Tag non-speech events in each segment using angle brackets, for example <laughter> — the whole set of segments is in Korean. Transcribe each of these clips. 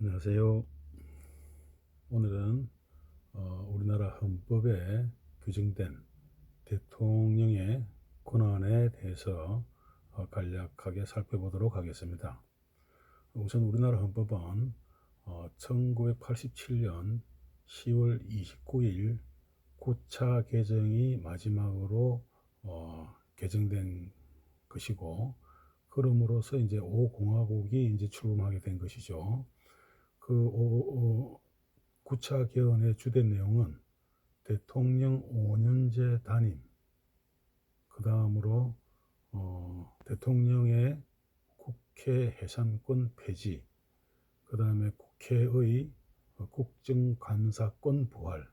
안녕하세요. 오늘은 어, 우리나라 헌법에 규정된 대통령의 권한에 대해서 어, 간략하게 살펴보도록 하겠습니다. 우선 우리나라 헌법은 어, 1987년 10월 29일 9차 개정이 마지막으로 어, 개정된 것이고 그럼으로써 이제 5공화국이 이제 출범하게 된 것이죠. 그 오- 오- 9차 개헌의 주된 내용은 대통령 5년제 단임, 그 다음으로 어, 대통령의 국회 해산권 폐지, 그 다음에 국회의 어, 국정감사권 부활,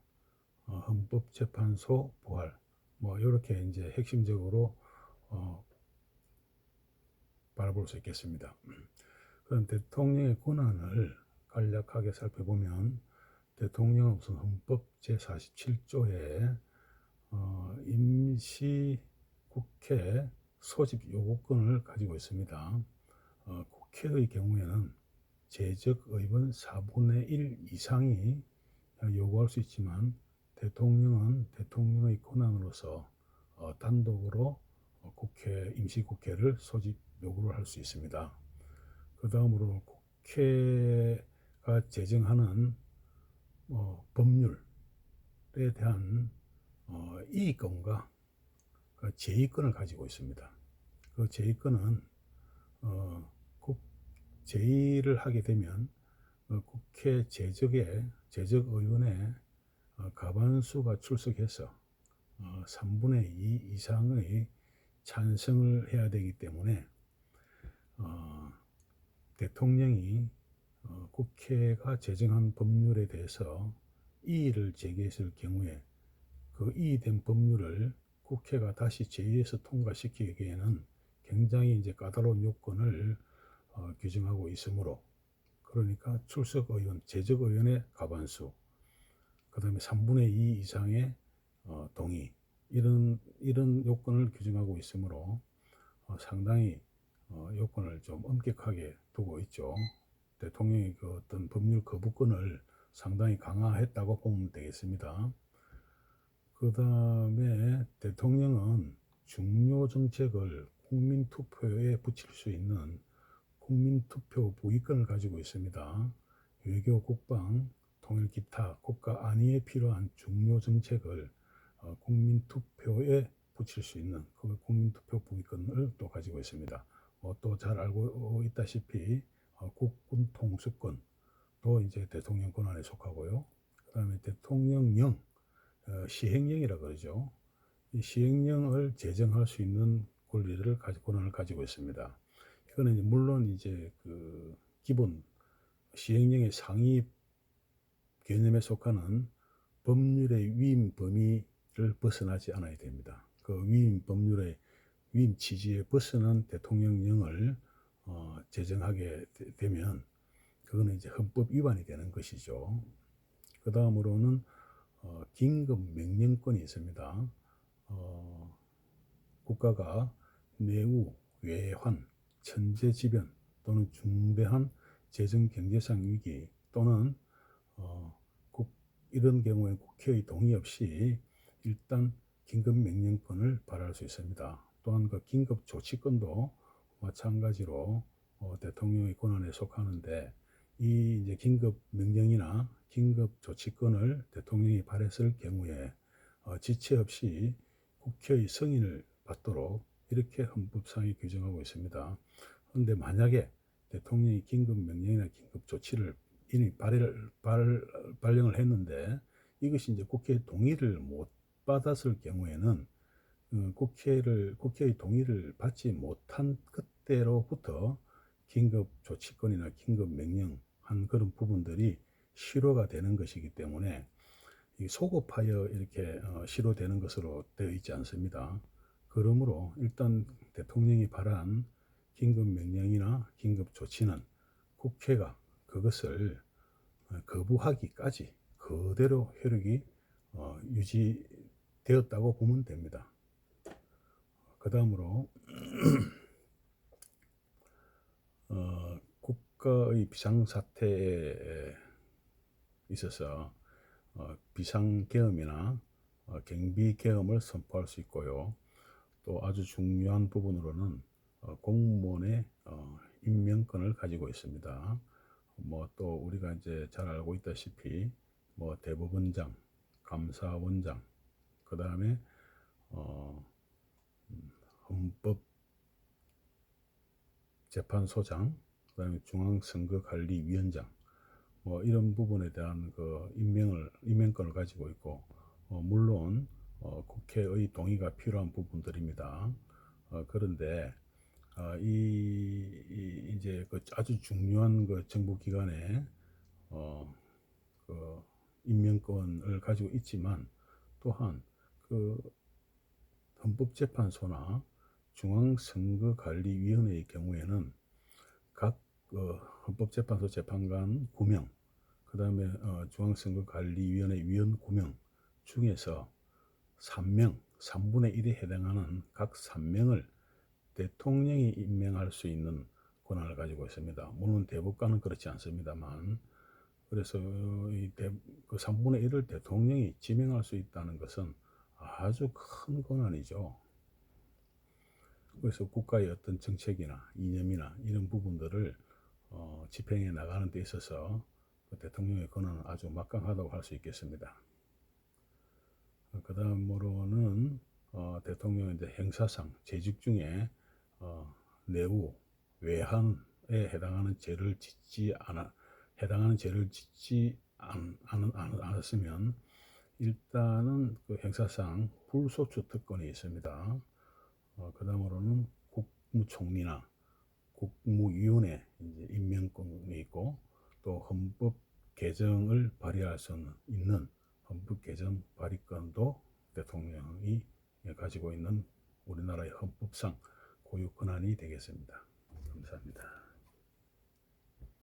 어, 헌법재판소 부활, 뭐 이렇게 이제 핵심적으로 어, 바라볼 수 있겠습니다. 그럼 대통령의 권한을 간략하게 살펴보면 대통령은 우선 헌법 제47조에 어, 임시 국회 소집 요구권을 가지고 있습니다. 어, 국회의 경우에는 재적 의원 4분의 1 이상이 요구할 수 있지만 대통령은 대통령의 권한으로서 어, 단독으로 어, 국회 임시 국회를 소집 요구를 할 수 있습니다. 그 다음으로 국회가 제정하는 어, 법률에 대한 어, 이의권과 그 제의권을 가지고 있습니다. 그 제의권은 어, 국, 제의를 하게 되면 어, 국회 제적의 제적 의원의 어, 과반수가 출석해서 어, 3분의 2 이상의 찬성을 해야 되기 때문에 어, 대통령이 어, 국회가 제정한 법률에 대해서 이의를 제기했을 경우에 그 이의된 법률을 국회가 다시 제의해서 통과시키기에는 굉장히 이제 까다로운 요건을 어, 규정하고 있으므로 그러니까 출석 의원, 제적 의원의 과반수, 그 다음에 3분의 2 이상의 어, 동의 이런 이런 요건을 규정하고 있으므로 어, 상당히 어, 요건을 좀 엄격하게 두고 있죠. 대통령이 그 어떤 법률 거부권을 상당히 강화했다고 보면 되겠습니다. 그 다음에 대통령은 중요 정책을 국민 투표에 붙일 수 있는 국민 투표 부의권을 가지고 있습니다. 외교, 국방, 통일 기타 국가 안위에 필요한 중요 정책을 어, 국민 투표에 붙일 수 있는 그 국민 투표 부의권을 또 가지고 있습니다. 뭐또잘 알고 있다시피 어, 국군 통수권도 이제 대통령 권한에 속하고요. 그 다음에 대통령령 어, 시행령이라 그러죠. 이 시행령을 제정할 수 있는 권리를 가지 권한을 가지고 있습니다. 이거는 이제 물론 이제 그 기본 시행령의 상위 개념에 속하는 법률의 위임 범위를 벗어나지 않아야 됩니다. 그 위임 법률의 위임 취지에 벗어난 대통령령을 어, 제정하게 되- 되면 그거는 이제 헌법 위반이 되는 것이죠. 그 다음으로는 어, 긴급 명령권이 있습니다. 어, 국가가 내후, 외환, 천재지변 또는 중대한 재정 경제상 위기 또는 어, 국, 이런 경우에 국회의 동의 없이 일단 긴급 명령권을 발할 수 있습니다. 또한 그 긴급 조치권도 마찬가지로 어, 대통령의 권한에 속하는데 이 이제 긴급 명령이나 긴급 조치권을 대통령이 발했을 경우에 어, 지체 없이 국회의 승인을 받도록 이렇게 헌법상에 규정하고 있습니다. 그런데 만약에 대통령이 긴급 명령이나 긴급 조치를 이미 발의를 발, 발령을 했는데 이것이 이제 국회의 동의를 못 받았을 경우에는 어, 국회를 국회의 동의를 받지 못한 그때로부터 긴급 조치권이나 긴급 명령 한 그런 부분들이 실효가 되는 것이기 때문에 이 소급하여 이렇게 어, 실효되는 것으로 되어 있지 않습니다. 그러므로 일단 대통령이 발한 긴급 명령이나 긴급 조치는 국회가 그것을 어, 거부하기까지 그대로 효력이 어, 유지되었다고 보면 됩니다. 그 다음으로 <clears throat> 어, 국가의 비상사태에 있어서 어, 비상계엄이나 어, 경비계엄을 선포할 수 있고요. 또 아주 중요한 부분으로는 어, 공무원의 어, 임명권을 가지고 있습니다. 뭐 또 우리가 이제 잘 알고 있다시피 뭐 대법원장, 감사원장, 그 다음에 어, 음, 헌법 재판소장, 그 다음에 중앙선거관리위원장, 뭐 이런 부분에 대한 그 임명을 임명권을 가지고 있고, 어, 물론 어, 국회의 동의가 필요한 부분들입니다. 어, 그런데 어, 이, 이 이제 그 아주 중요한 그 정부 기관에 어, 그 임명권을 가지고 있지만 또한 그 헌법재판소나 중앙선거관리위원회의 경우에는 각 어, 헌법재판소 재판관 9명, 그 다음에 어, 중앙선거관리위원회 위원 9명 중에서 3명, 3분의 1에 해당하는 각 3명을 대통령이 임명할 수 있는 권한을 가지고 있습니다. 물론 대법관은 그렇지 않습니다만, 그래서 이 대, 그 3분의 1을 대통령이 지명할 수 있다는 것은 아주 큰 권한이죠. 그래서 국가의 어떤 정책이나 이념이나 이런 부분들을 어, 집행해 나가는 데 있어서 그 대통령의 권한은 아주 막강하다고 할 수 있겠습니다. 그 다음으로는 어, 대통령의 행사상 재직 중에 어, 내후 외환에 해당하는 죄를 짓지 않아 해당하는 죄를 짓지 않, 않, 않, 않았으면 일단은 그 행사상 불소추 특권이 있습니다. 어, 그 다음으로는 국무총리나 국무위원회 임명권이 있고 또 헌법 개정을 발의할 수 있는 헌법 개정 발의권도 대통령이 가지고 있는 우리나라의 헌법상 고유 권한이 되겠습니다. 감사합니다.